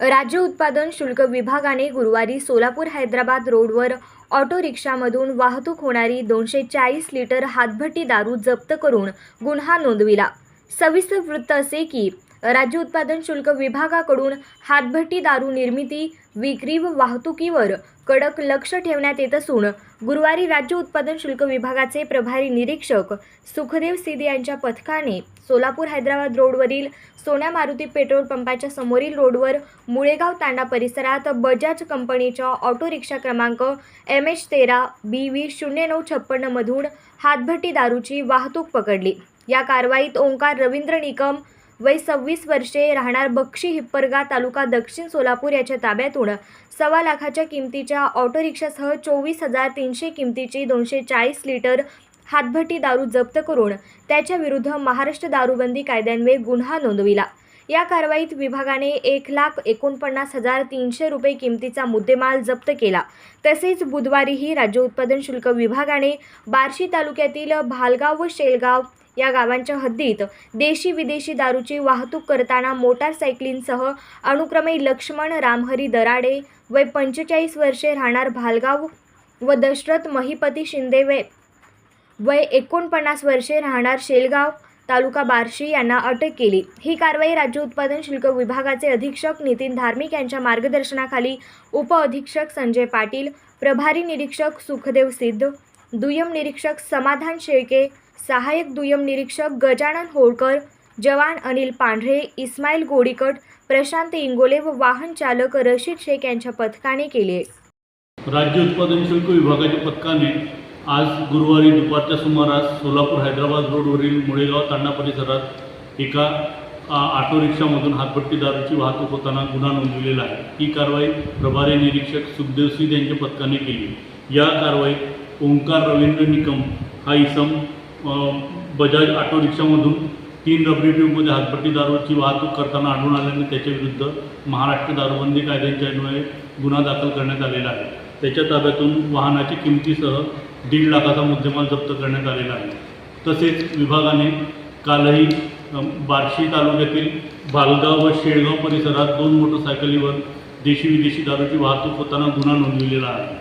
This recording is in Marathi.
राज्य उत्पादन शुल्क विभागाने गुरुवारी सोलापूर हैदराबाद रोडवर ऑटो रिक्षामधून वाहतूक होणारी दोनशे चाळीस लिटर हातभट्टी दारू जप्त करून गुन्हा नोंदविला. सविस्तर वृत्त असे की राज्य उत्पादन शुल्क विभागाकडून हातभट्टी दारू निर्मिती विक्री व वाहतुकीवर कडक लक्ष ठेवण्यात येत असून गुरुवारी राज्य उत्पादन शुल्क विभागाचे प्रभारी निरीक्षक सुखदेव सिद्ध यांच्या पथकाने सोलापूर हैदराबाद रोडवरील सोन्या मारुती पेट्रोल पंपाच्या समोरील रोडवर मुळेगाव तांडा परिसरात बजाज कंपनीच्या ऑटो रिक्षा क्रमांक एम एच तेरा बी व्ही शून्य नऊ छप्पन्नमधून हातभट्टी दारूची वाहतूक पकडली. या कारवाईत ओंकार रवींद्र निकम वय सव्वीस वर्षे राहणार बक्षी हिप्परगा तालुका दक्षिण सोलापूर याच्या ताब्यातून सव्वा लाखाच्या किमतीच्या ऑटो रिक्षासह चोवीस हजार तीनशे किमतीची दोनशे चाळीस लिटर हातभट्टी दारू जप्त करून त्याच्या विरुद्ध महाराष्ट्र दारूबंदी कायद्यान्वये गुन्हा नोंदविला. या कारवाईत विभागाने एक लाख एकोणपन्नास हजार तीनशे रुपये किमतीचा मुद्देमाल जप्त केला. तसेच बुधवारीही राज्य उत्पादन शुल्क विभागाने बार्शी तालुक्यातील भालगाव व शेलगाव या गावांच्या हद्दीत देशी विदेशी दारूची वाहतूक करताना मोटारसायकलींसह अनुक्रमे लक्ष्मण रामहरी दराडे वय पंचेचाळीस वर्षे राहणार भालगाव व दशरथ महिपती शिंदे वय वय एकोणपन्नास वर्षे राहणार शेलगाव तालुका बार्शी यांना अटक केली. ही कारवाई राज्य उत्पादन शुल्क विभागाचे अधीक्षक नितीन धार्मिक यांच्या मार्गदर्शनाखाली उपअधीक्षक संजय पाटील प्रभारी निरीक्षक सुखदेव सिद्ध दुय्यम निरीक्षक समाधान शेळके सहाय्यक दुय्यम निरीक्षक गजानन होळकर जवान अनिल पांढरे इस्माईल गोडीकट प्रशांत इंगोले व वाहन चालक रशीद शेख यांच्या पथकाने केले. राज्य उत्पादन शुल्क विभागाच्या पथकाने आज गुरुवारी दुपारच्या सुमारास सोलापूर हैदराबाद रोडवरील मुळेगाव तांडा परिसरात एका ऑटो रिक्षामधून हातभट्टी दारूची वाहतूक होताना गुन्हा नोंदविलेला आहे. ही कारवाई प्रभारी निरीक्षक सुखदेव सिंग यांच्या पथकाने केली. या कारवाईत ओंकार रवींद्र निकम हा इसम बजाज ऑटो रिक्षामधून तीन डब्ल्यू ट्यूबमध्ये हातभट्टी दारूची वाहतूक करताना आढळून आल्याने त्याच्याविरुद्ध महाराष्ट्र दारूबंदी कायद्यांच्या अन्वये गुन्हा दाखल करण्यात आलेला आहे. त्याच्या ताब्यातून वाहनाची किमतीसह दीड लाखाचा मुद्देमाल जप्त करण्यात आलेला आहे. तसेच विभागाने कालही बार्शी तालुक्यातील भालगाव व शेळगाव परिसरात दोन मोटरसायकलीवर देशी विदेशी दारूची वाहतूक होताना गुन्हा नोंदविलेला आहे.